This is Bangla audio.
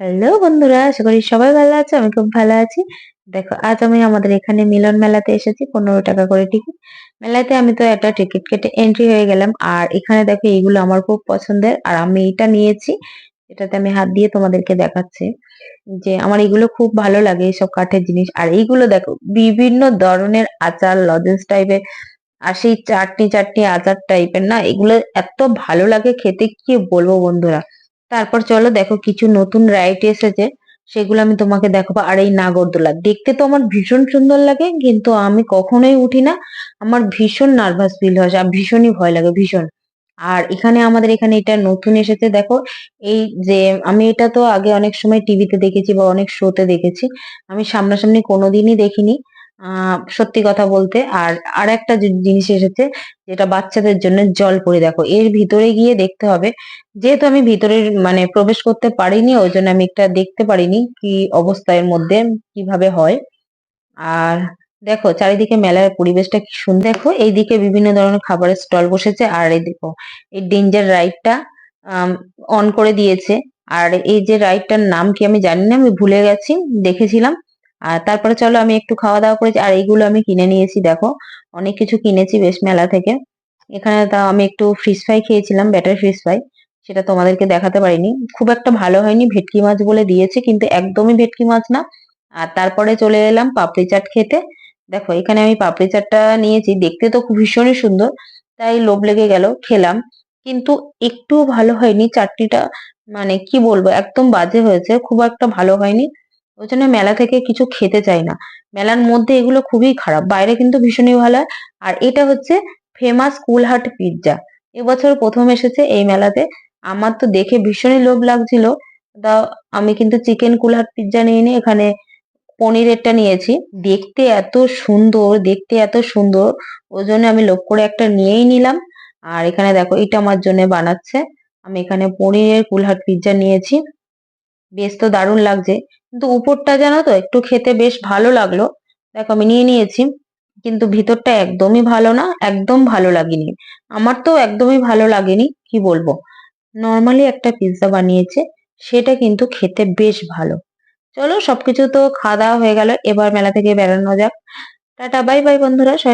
হ্যালো বন্ধুরা, আশা করি সবাই ভালো আছে, আমি খুব ভালো আছি। দেখো, আজ আমি আমাদের এখানে মিলন মেলাতে এসেছি, পনেরো টাকা করে টিকিট মেলাতে আমি তো একটা টিকিট কেটে এন্ট্রি হয়ে গেলাম, আর এখানে দেখো, এইগুলো আমার খুব পছন্দের, আর আমি এটা নিয়েছি এটাতে আমি হাত দিয়ে তোমাদেরকে দেখাচ্ছি যে আমার এগুলো খুব ভালো লাগে, এইসব কাঠের জিনিস। আর এইগুলো দেখো, বিভিন্ন ধরনের আচার, লজেন্স টাইপের আর সেই চাটনি চাটনি আচার টাইপের না, এগুলো এত ভালো লাগে, খেতে কি বলব বন্ধুরা? তারপর চলো দেখো কিছু নতুন রাইড এসেছে, সেগুলো আমি তোমাকে দেখাবো। আর এই নাগরদোলা, দেখতে তো আমার ভীষণ সুন্দর লাগে, কিন্তু আমি কখনোই উঠি না। আমার ভীষণ নার্ভাস ফিল হয়, আর ভীষণই ভয় লাগে, ভীষণ। আর এখানে আমাদের এখানে এটা নতুন এসেছে, দেখো। এই যে, আমি এটা তো আগে অনেক সময় টিভিতে দেখেছি বা অনেক শোতে দেখেছি। আমি সামনাসামনি কোনোদিনই দেখিনি। সত্যি কথা বলতে আর আর একটা জিনিস এসেছে যেটা বাচ্চাদের জন্য জল পড়ে দেখো, এর ভিতরে গিয়ে দেখতে হবে, যেহেতু আমি ভিতরে মানে প্রবেশ করতে পারিনি, ওই জন্য আমি একটা দেখতে পারিনি কি অবস্থা এর মধ্যে, কীভাবে হয়। আর দেখো, চারিদিকে মেলার পরিবেশটা কি সুন্দর দেখো, এইদিকে বিভিন্ন ধরনের খাবারের স্টল বসেছে, আর এই দেখো, এই ডেঞ্জার রাইডটা অন করে দিয়েছে। আর এই যে রাইডটার নাম কি আমি জানি না, আমি ভুলে গেছি, দেখেছিলাম। আর তারপরে চলো আমি একটু খাওয়া দাওয়া করেছি। আর এইগুলো আমি কিনে নিয়েছি, দেখো। অনেক কিছু কিনেছি বেশ মেলা থেকে। এখানে তাও আমি একটু ফিশ ফ্রাই খেয়েছিলাম ব্যাটার ফিশ ফ্রাই সেটা তোমাদেরকে দেখাতে পারিনি। খুব একটা ভালো হয়নি, ভেটকি মাছ বলে দিয়েছে, কিন্তু একদমই ভেটকি মাছ না। আর তারপরে চলে এলাম পাপড়ি চাট খেতে। দেখো, এখানে আমি পাপড়ি চাটটা নিয়েছি। দেখতে তো খুব ভীষণই সুন্দর, তাই লোভ লেগে গেল, খেলাম। কিন্তু একটু ভালো হয়নি চাটনিটা। মানে কি বলব, একদম বাজে হয়েছে, খুব একটা ভালো হয়নি। ওই জন্য মেলা থেকে কিছু খেতে চাই না। মেলার মধ্যে এগুলো খুবই খারাপ। বাইরে কিন্তু ভীষণই ভালো হয়। আর এটা হচ্ছে ফেমাস কুলহাট পিৎজা এবছর প্রথম এসেছে এই মেলাতে। আমার তো দেখে ভীষণই লোভ লাগছিল। তা আমি কিন্তু চিকেন কুলহাট পিৎজা নিয়ে নিই এখানে পনিরেরটা নিয়েছি। দেখতে এত সুন্দর, দেখতে এত সুন্দর। ওই জন্য আমি লোভ করে একটা নিয়েই নিলাম। আর এখানে দেখো, এটা আমার জন্য বানাচ্ছে। আমি এখানে পনিরের কুলহাট পিৎজা নিয়েছি। বেশ তো দারুণ লাগছে। কিন্তু উপরটা জানো তো, একটু খেতে বেশ ভালো লাগল। দেখো আমি নিয়ে নিয়েছি, কিন্তু ভিতরটা একদমই ভালো না, একদম ভালো লাগেনি। আমার তো একদমই ভালো লাগেনি, কি বলব? নর্মালি একটা পিৎজা বানিয়েছে, সেটা কিন্তু খেতে বেশ ভালো। চলো সবকিছু তো খাওয়া দাওয়া হয়ে গেল, এবার মেলা থেকে বেড়ানো যাক। টাটা বাই বাই বন্ধুরা